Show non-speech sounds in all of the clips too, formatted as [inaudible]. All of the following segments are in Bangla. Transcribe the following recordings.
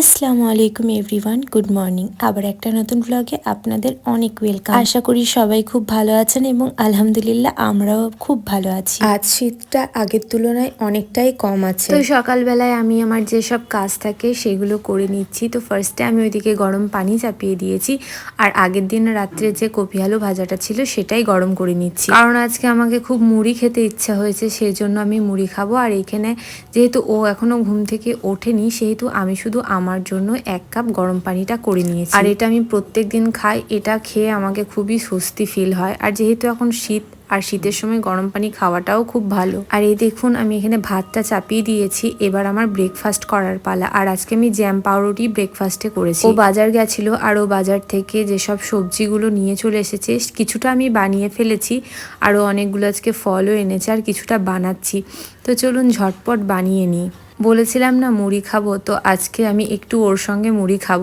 আসসালামু আলাইকুম এভরিওয়ান গুড মর্নিং। আবার একটা নতুন ব্লগে আপনাদের অনেক ওয়েলকাম আশা করি সবাই খুব ভালো আছেন এবং আলহামদুলিল্লাহ আমরাও খুব ভালো আছি। আজ শীতটা আগের তুলনায় অনেকটাই কম আছে। তো সকালবেলায় আমি আমার যেসব কাজ থাকে সেগুলো করে নিচ্ছি। তো ফার্স্টে আমি ওইদিকে গরম পানি চাপিয়ে দিয়েছি। আর আগের দিন রাত্রে যে কপি আলু ভাজাটা ছিল সেটাই গরম করে নিচ্ছি। কারণ আজকে আমাকে খুব মুড়ি খেতে ইচ্ছা হয়েছে সেই জন্য আমি মুড়ি খাব। আর এখানে যেহেতু ও এখনও ঘুম থেকে ওঠেনি সেহেতু আমি শুধু আমার জন্য এক কাপ গরম পানিটা করে নিয়েছি। আর এটা আমি প্রত্যেক দিন খাই, এটা খেয়ে আমাকে খুবই স্বস্তি ফিল হয়। আর যেহেতু এখন শীত, আর শীতের সময় গরম পানি খাওয়াটাও খুব ভালো। আর এই দেখুন, আমি এখানে ভাতটা চাপিয়ে দিয়েছি, এবার আমার ব্রেকফাস্ট করার পালা। আর আজকে আমি জ্যাম পাউরুটি ব্রেকফাস্টে করেছি। ও বাজার গেছিল, আর ও বাজার থেকে যেসব সবজিগুলো নিয়ে চলে এসেছে, কিছুটা আমি বানিয়ে ফেলেছি, আরও অনেকগুলো আজকে ফলও এনেছে, আর কিছুটা বানাচ্ছি। তো চলুন ঝটপট বানিয়ে নিই। বলেছিলাম না মুড়ি খাব, তো আজকে আমি একটু ওর সঙ্গে মুড়ি খাব।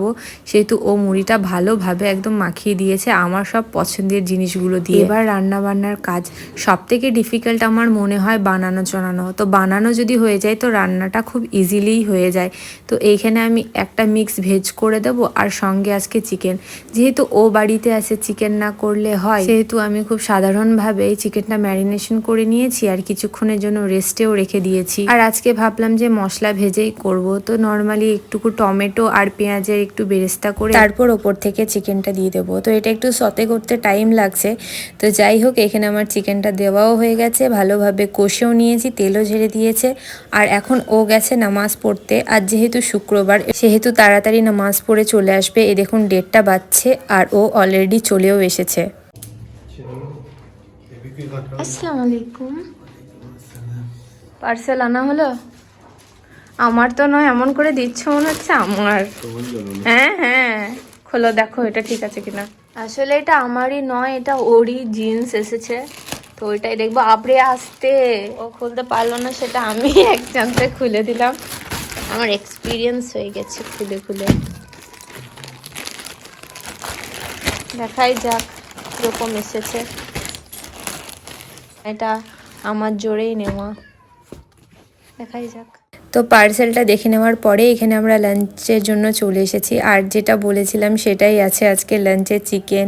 সেহেতু ও মুড়িটা ভালোভাবে একদম মাখিয়ে দিয়েছে, আমার সব পছন্দের জিনিসগুলো দিয়ে। এবার রান্না বান্নার কাজ সব থেকে ডিফিকাল্ট আমার মনে হয় বানানো চনানো তো বানানো যদি হয়ে যায়, তো রান্নাটা খুব ইজিলিই হয়ে যায়। তো এইখানে আমি একটা মিক্স ভেজ করে দেবো আর সঙ্গে আজকে চিকেন যেহেতু ও বাড়িতে আছে চিকেন না করলে হয়। সেহেতু আমি খুব সাধারণভাবে এই চিকেনটা ম্যারিনেশন করে নিয়েছি আর কিছুক্ষণের জন্য রেস্টেও রেখে দিয়েছি। আর আজকে ভাবলাম যে মশলা ভেজেই করব। তো নর্মালি একটুকু টমেটো আর পেঁয়াজের একটু বেরেস্তা করে তারপর ওপর থেকে চিকেনটা দিয়ে দেবো। তো এটা একটু সতে করতে টাইম লাগছে। তো যাই হোক এখানে আমার চিকেনটা দেওয়াও হয়ে গেছে। ভালোভাবে কষেও নিয়েছি তেলও ঝেড়ে দিয়েছে। আর এখন ও গেছে নামাজ পড়তে। আর যেহেতু শুক্রবার সেহেতু তাড়াতাড়ি নামাজ পড়ে চলে আসবে। এ দেখুন ডেটটা বাজছে আর ও অলরেডি চলেও এসেছে। আসসালামু আলাইকুম। পার্সেল আনা হলো? আমার তো নয় এমন করে দিচ্ছ মনে হচ্ছে আমার। হ্যাঁ হ্যাঁ। খোলো দেখো এটা ঠিক আছে কিনা। আসলে এটা আমারই নয় এটা ওরই জিন্স এসেছে। তো ওইটাই দেখব আপড়ে আসতে। ও খুলতে পারল না সেটা আমি [laughs] এক চান্সে খুলে দিলাম। আমার এক্সপিরিয়েন্স হয়ে গেছে খুলে খুলে। দেখাই যাক কীরকম এসেছে। এটা আমার জোরেই নেওয়া। দেখাই যাক। তো পার্সেলটা দেখে নেওয়ার পরে এখানে আমরা লাঞ্চের জন্য চলে এসেছি। আর যেটা বলেছিলাম সেটাই আছে আজকে লাঞ্চে চিকেন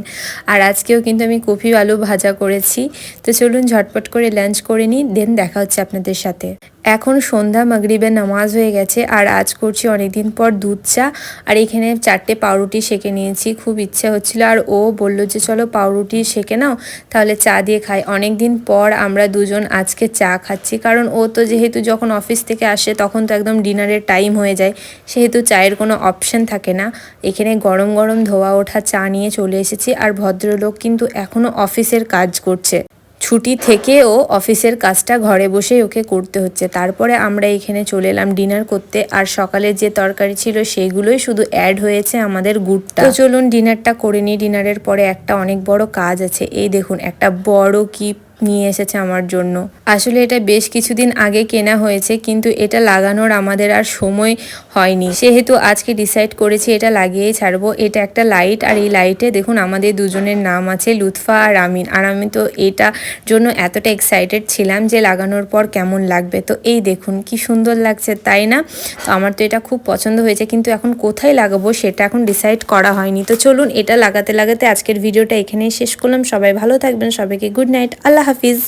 আর আজকেও কিন্তু আমি কফি আলু ভাজা করেছি। তো চলুন ঝটপট করে লাঞ্চ করে নিই দেন দেখা হচ্ছে আপনাদের সাথে। এখন সন্ধ্যা, মাগরিবের নামাজ হয়ে গেছে, আর আজ করছি অনেকদিন পর দুধ চা। আর এখানে চারটে পাউরুটি সেকে নিয়েছি, খুব ইচ্ছা হচ্ছিল। আর ও বলল যে, চলো পাউরুটি সেকে নাও, তাহলে চা দিয়ে খাই। অনেক দিন পর আমরা দুজন আজকে চা খাচ্ছি, কারণ ও তো যেহেতু যখন অফিস থেকে আসে, তখন তো একদম ডিনারের টাইম হয়ে যায়, সেহেতু চায়ের কোনো অপশন থাকে না। এখানে গরম গরম ধোয়া ওঠা চা নিয়ে চলে এসেছি, আর ভদ্রলোক কিন্তু এখনও অফিসের কাজ করছে। ছুটি থেকেও অফিসের কাজটা ঘরে বসেই ওকে করতে হচ্ছে। তারপরে আমরা এখানে চলে এলাম ডিনার করতে। আর সকালে যে তরকারি ছিল সেগুলোই শুধু অ্যাড হয়েছে আমাদের গুড়টা। চলুন ডিনারটা করে নিই। ডিনারের পরে একটা অনেক বড় কাজ আছে। এই দেখুন, একটা বড় কি নিয়ে এসেছে আমার জন্য। আসলে এটা বেশ কিছুদিন আগে কেনা হয়েছে, কিন্তু এটা লাগানোর আমাদের আর সময় হয়নি। সেহেতু আজকে ডিসাইড করেছি এটা লাগিয়েই ছাড়বো। এটা একটা লাইট আর এই লাইটে দেখুন আমাদের দুজনের নাম আছে লুৎফা আর আমিন। আর আমি তো এটা জন্য এতটা এক্সাইটেড ছিলাম যে লাগানোর পর কেমন লাগবে। তো এই দেখুন কি সুন্দর লাগছে, তাই না? তো আমার তো এটা খুব পছন্দ হয়েছে, কিন্তু এখন কোথায় লাগাবো সেটা এখন ডিসাইড করা হয়নি। তো চলুন এটা লাগাতে লাগাতে আজকের ভিডিওটা এখানেই শেষ করলাম। সবাই ভালো থাকবেন, সবাইকে গুড নাইট আল্লাহ হাফিজ